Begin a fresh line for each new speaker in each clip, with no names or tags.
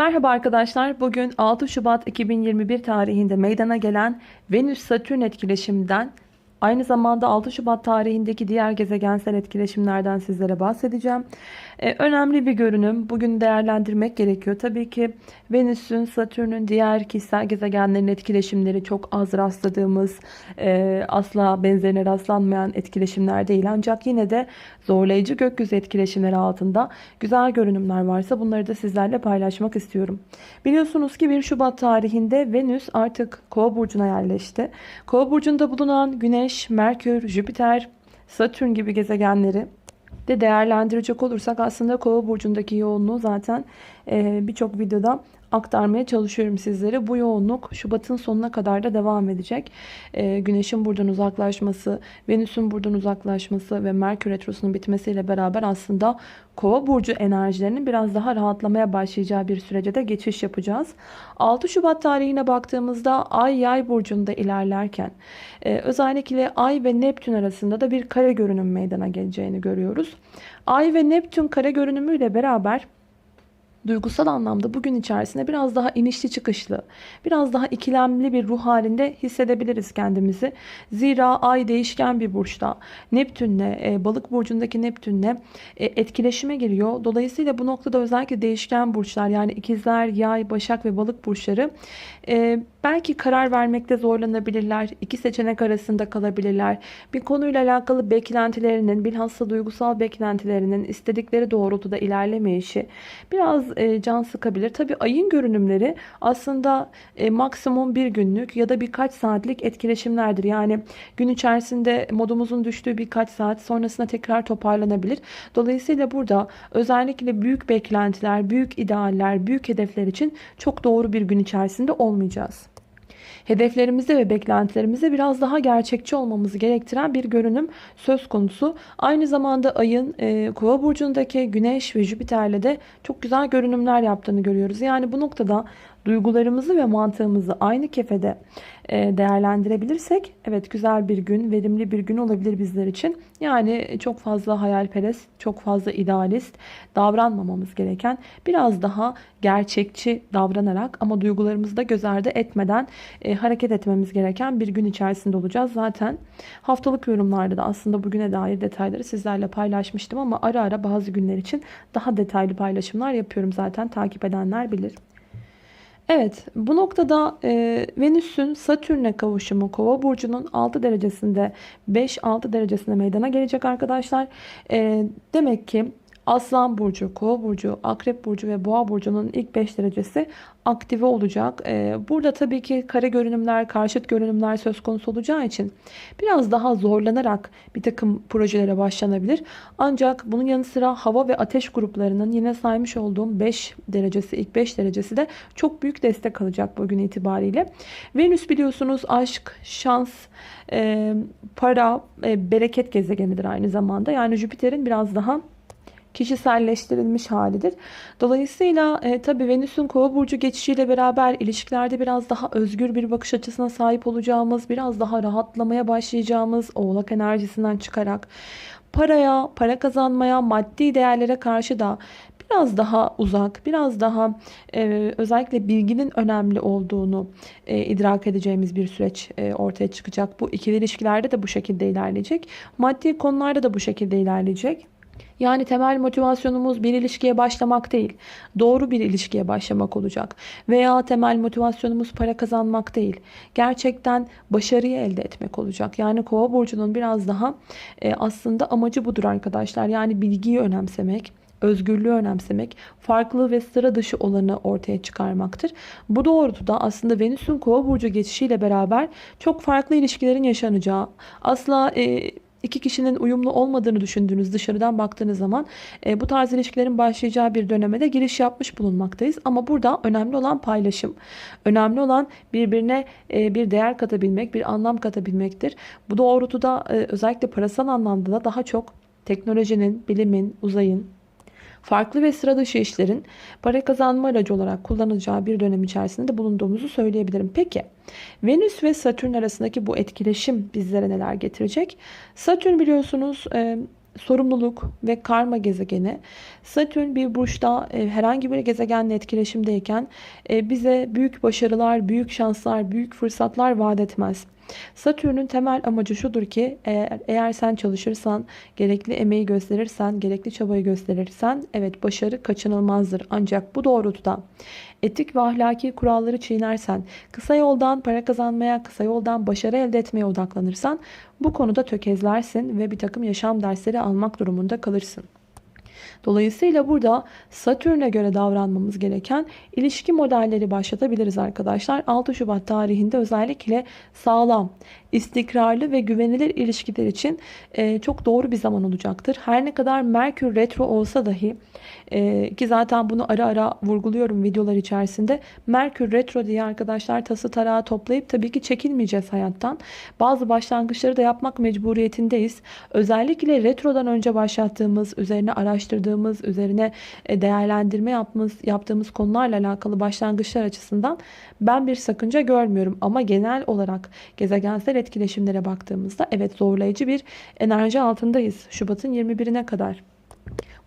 Merhaba arkadaşlar. Bugün 6 Şubat 2021 tarihinde meydana gelen Venüs-Satürn etkileşiminden aynı zamanda 6 Şubat tarihindeki diğer gezegensel etkileşimlerden sizlere bahsedeceğim. Ee, önemli bir görünüm. Bugün değerlendirmek gerekiyor. Tabii ki Venüs'ün, Satürn'ün diğer kişisel gezegenlerin etkileşimleri çok az rastladığımız, e, asla benzerine rastlanmayan etkileşimler değil. Ancak yine de zorlayıcı gökyüzü etkileşimleri altında güzel görünümler varsa bunları da sizlerle paylaşmak istiyorum. Biliyorsunuz ki 1 Şubat tarihinde Venüs artık Kova burcuna yerleşti. Kova burcunda bulunan Güneş, Merkür, Jüpiter, Satürn gibi gezegenleri de değerlendirecek olursak aslında Kova burcundaki yoğunluğu zaten birçok videoda aktarmaya çalışıyorum sizlere. Bu yoğunluk Şubat'ın sonuna kadar da devam edecek. E, Güneş'in buradan uzaklaşması, Venüs'ün buradan uzaklaşması ve Merkür Retrosu'nun bitmesiyle beraber aslında Kova burcu enerjilerinin biraz daha rahatlamaya başlayacağı bir sürece de geçiş yapacağız. 6 Şubat tarihine baktığımızda Ay Yay burcunda ilerlerken e, özellikle Ay ve Neptün arasında da bir kare görünüm meydana geleceğini görüyoruz. Ay ve Neptün kare görünümüyle beraber duygusal anlamda bugün içerisinde biraz daha inişli çıkışlı, biraz daha ikilemli bir ruh halinde hissedebiliriz kendimizi. Zira ay değişken bir burçta. Neptünle, e, balık burcundaki Neptünle e, etkileşime giriyor. Dolayısıyla bu noktada özellikle değişken burçlar yani ikizler, yay, başak ve balık burçları e, belki karar vermekte zorlanabilirler. İki seçenek arasında kalabilirler. Bir konuyla alakalı beklentilerinin, bilhassa duygusal beklentilerinin istedikleri doğrultuda ilerlemeyişi biraz e, can sıkabilir. Tabi ayın görünümleri aslında e, maksimum bir günlük ya da birkaç saatlik etkileşimlerdir. Yani gün içerisinde modumuzun düştüğü birkaç saat sonrasında tekrar toparlanabilir. Dolayısıyla burada özellikle büyük beklentiler, büyük idealler, büyük hedefler için çok doğru bir gün içerisinde olmayacağız hedeflerimize ve beklentilerimize biraz daha gerçekçi olmamızı gerektiren bir görünüm söz konusu. Aynı zamanda ayın e, kova burcundaki güneş ve jüpiterle de çok güzel görünümler yaptığını görüyoruz. Yani bu noktada duygularımızı ve mantığımızı aynı kefede e, değerlendirebilirsek evet güzel bir gün, verimli bir gün olabilir bizler için. Yani çok fazla hayalperest, çok fazla idealist davranmamamız gereken biraz daha gerçekçi davranarak ama duygularımızı da göz ardı etmeden e, hareket etmemiz gereken bir gün içerisinde olacağız. Zaten haftalık yorumlarda da aslında bugüne dair detayları sizlerle paylaşmıştım ama ara ara bazı günler için daha detaylı paylaşımlar yapıyorum zaten takip edenler bilir. Evet bu noktada e, Venüs'ün Satürn'e kavuşumu Kova burcunun 6 derecesinde 5-6 derecesinde meydana gelecek arkadaşlar. E, demek ki Aslan Burcu, Kova Burcu, Akrep Burcu ve Boğa Burcu'nun ilk 5 derecesi aktive olacak. Ee, burada tabii ki kare görünümler, karşıt görünümler söz konusu olacağı için biraz daha zorlanarak bir takım projelere başlanabilir. Ancak bunun yanı sıra hava ve ateş gruplarının yine saymış olduğum 5 derecesi, ilk 5 derecesi de çok büyük destek alacak bugün itibariyle. Venüs biliyorsunuz aşk, şans, e, para, bereket gezegenidir aynı zamanda. Yani Jüpiter'in biraz daha kişiselleştirilmiş halidir. Dolayısıyla e, tabii Venüs'ün kova burcu geçişiyle beraber ilişkilerde biraz daha özgür bir bakış açısına sahip olacağımız, biraz daha rahatlamaya başlayacağımız oğlak enerjisinden çıkarak paraya, para kazanmaya, maddi değerlere karşı da biraz daha uzak, biraz daha e, özellikle bilginin önemli olduğunu e, idrak edeceğimiz bir süreç e, ortaya çıkacak. Bu ikili ilişkilerde de bu şekilde ilerleyecek. Maddi konularda da bu şekilde ilerleyecek. Yani temel motivasyonumuz bir ilişkiye başlamak değil, doğru bir ilişkiye başlamak olacak. Veya temel motivasyonumuz para kazanmak değil, gerçekten başarıyı elde etmek olacak. Yani kova burcunun biraz daha e, aslında amacı budur arkadaşlar. Yani bilgiyi önemsemek, özgürlüğü önemsemek, farklı ve sıra dışı olanı ortaya çıkarmaktır. Bu doğrultuda aslında Venüs'ün kova burcu geçişiyle beraber çok farklı ilişkilerin yaşanacağı, asla e, iki kişinin uyumlu olmadığını düşündüğünüz dışarıdan baktığınız zaman e, bu tarz ilişkilerin başlayacağı bir döneme de giriş yapmış bulunmaktayız. Ama burada önemli olan paylaşım. Önemli olan birbirine e, bir değer katabilmek, bir anlam katabilmektir. Bu doğrultuda e, özellikle parasal anlamda da daha çok teknolojinin, bilimin, uzayın, farklı ve sıra dışı işlerin para kazanma aracı olarak kullanılacağı bir dönem içerisinde bulunduğumuzu söyleyebilirim. Peki Venüs ve Satürn arasındaki bu etkileşim bizlere neler getirecek? Satürn biliyorsunuz sorumluluk ve karma gezegeni. Satürn bir burçta e, herhangi bir gezegenle etkileşimdeyken e, bize büyük başarılar, büyük şanslar, büyük fırsatlar vaat etmez. Satürn'ün temel amacı şudur ki eğer, eğer sen çalışırsan, gerekli emeği gösterirsen, gerekli çabayı gösterirsen evet başarı kaçınılmazdır. Ancak bu doğrultuda etik ve ahlaki kuralları çiğnersen, kısa yoldan para kazanmaya, kısa yoldan başarı elde etmeye odaklanırsan bu konuda tökezlersin ve bir takım yaşam dersleri almak durumunda kalırsın. Dolayısıyla burada Satürn'e göre davranmamız gereken ilişki modelleri başlatabiliriz arkadaşlar. 6 Şubat tarihinde özellikle sağlam, istikrarlı ve güvenilir ilişkiler için e, çok doğru bir zaman olacaktır. Her ne kadar Merkür retro olsa dahi e, ki zaten bunu ara ara vurguluyorum videolar içerisinde. Merkür retro diye arkadaşlar tası tarağı toplayıp tabii ki çekilmeyeceğiz hayattan. Bazı başlangıçları da yapmak mecburiyetindeyiz. Özellikle retrodan önce başlattığımız, üzerine araştırdığımız, üzerine e, değerlendirme yaptığımız, yaptığımız konularla alakalı başlangıçlar açısından ben bir sakınca görmüyorum. Ama genel olarak gezegensel etkileşimlere baktığımızda evet zorlayıcı bir enerji altındayız. Şubat'ın 21'ine kadar.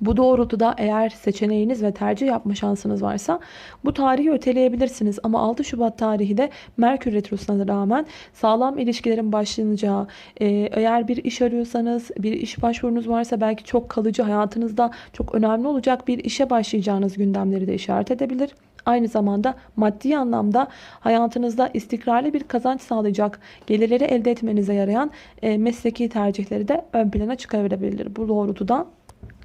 Bu doğrultuda eğer seçeneğiniz ve tercih yapma şansınız varsa bu tarihi öteleyebilirsiniz. Ama 6 Şubat tarihi de Merkür Retrosu'na rağmen sağlam ilişkilerin başlayacağı, e, eğer bir iş arıyorsanız, bir iş başvurunuz varsa belki çok kalıcı hayatınızda çok önemli olacak bir işe başlayacağınız gündemleri de işaret edebilir. Aynı zamanda maddi anlamda hayatınızda istikrarlı bir kazanç sağlayacak gelirleri elde etmenize yarayan e, mesleki tercihleri de ön plana çıkarabilir. Bu doğrultuda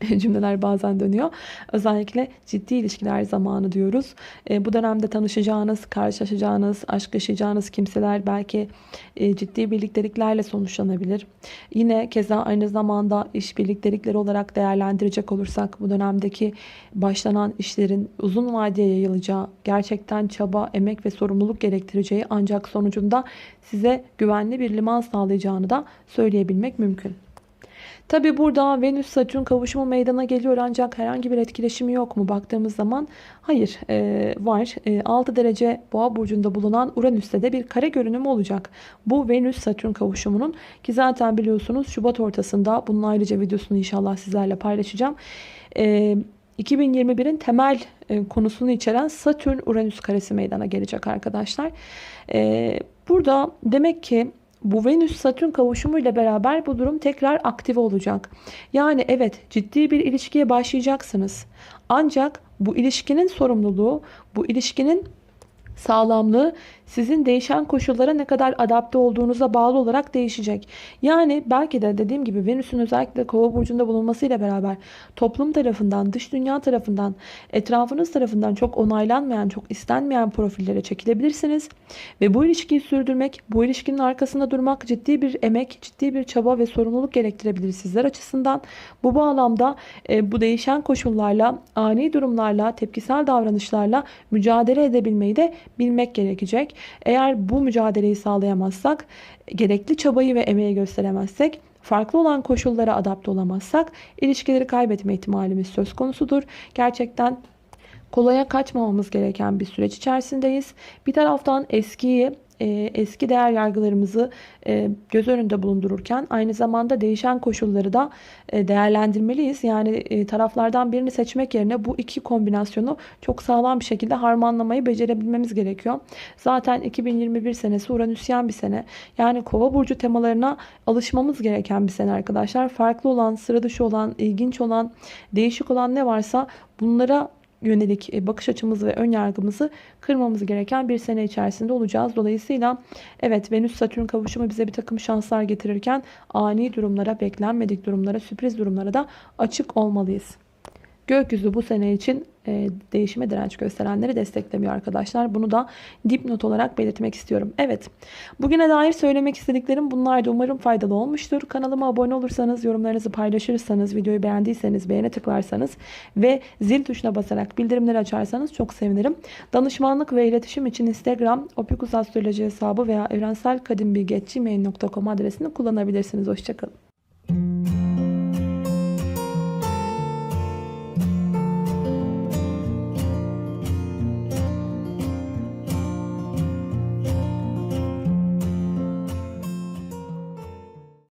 cümleler bazen dönüyor. Özellikle ciddi ilişkiler zamanı diyoruz. E, bu dönemde tanışacağınız, karşılaşacağınız, aşk yaşayacağınız kimseler belki e, ciddi birlikteliklerle sonuçlanabilir. Yine keza aynı zamanda iş birliktelikleri olarak değerlendirecek olursak bu dönemdeki başlanan işlerin uzun vadeye yayılacağı, gerçekten çaba, emek ve sorumluluk gerektireceği ancak sonucunda size güvenli bir liman sağlayacağını da söyleyebilmek mümkün. Tabi burada Venüs Satürn kavuşumu meydana geliyor ancak herhangi bir etkileşimi yok mu baktığımız zaman hayır e, var. E, 6 derece boğa burcunda bulunan Uranüs'te de bir kare görünümü olacak. Bu Venüs Satürn kavuşumunun ki zaten biliyorsunuz Şubat ortasında bunun ayrıca videosunu inşallah sizlerle paylaşacağım. E, 2021'in temel e, konusunu içeren Satürn Uranüs karesi meydana gelecek arkadaşlar. E, burada demek ki bu Venüs Satürn kavuşumu ile beraber bu durum tekrar aktive olacak. Yani evet ciddi bir ilişkiye başlayacaksınız. Ancak bu ilişkinin sorumluluğu, bu ilişkinin sağlamlığı sizin değişen koşullara ne kadar adapte olduğunuza bağlı olarak değişecek. Yani belki de dediğim gibi Venüs'ün özellikle kova burcunda bulunmasıyla beraber toplum tarafından, dış dünya tarafından, etrafınız tarafından çok onaylanmayan, çok istenmeyen profillere çekilebilirsiniz. Ve bu ilişkiyi sürdürmek, bu ilişkinin arkasında durmak ciddi bir emek, ciddi bir çaba ve sorumluluk gerektirebilir sizler açısından. Bu bağlamda e, bu değişen koşullarla, ani durumlarla, tepkisel davranışlarla mücadele edebilmeyi de bilmek gerekecek. Eğer bu mücadeleyi sağlayamazsak, gerekli çabayı ve emeği gösteremezsek farklı olan koşullara adapte olamazsak ilişkileri kaybetme ihtimalimiz söz konusudur. Gerçekten kolaya kaçmamamız gereken bir süreç içerisindeyiz. Bir taraftan eskiyi e, eski değer yargılarımızı e, göz önünde bulundururken aynı zamanda değişen koşulları da e, değerlendirmeliyiz. Yani taraflardan birini seçmek yerine bu iki kombinasyonu çok sağlam bir şekilde harmanlamayı becerebilmemiz gerekiyor. Zaten 2021 senesi Uranüsyen bir sene. Yani kova burcu temalarına alışmamız gereken bir sene arkadaşlar. Farklı olan, sıra dışı olan, ilginç olan, değişik olan ne varsa bunlara yönelik e, bakış açımızı ve ön yargımızı kırmamız gereken bir sene içerisinde olacağız. Dolayısıyla evet Venüs Satürn kavuşumu bize bir takım şanslar getirirken ani durumlara, beklenmedik durumlara, sürpriz durumlara da açık olmalıyız. Gökyüzü bu sene için e, değişime direnç gösterenleri desteklemiyor arkadaşlar. Bunu da dipnot olarak belirtmek istiyorum. Evet bugüne dair söylemek istediklerim bunlardı. Umarım faydalı olmuştur. Kanalıma abone olursanız, yorumlarınızı paylaşırsanız, videoyu beğendiyseniz beğene tıklarsanız ve zil tuşuna basarak bildirimleri açarsanız çok sevinirim. Danışmanlık ve iletişim için Instagram, Opikus Astroloji hesabı veya evrenselkadimbilgi.gmail.com adresini kullanabilirsiniz. Hoşçakalın.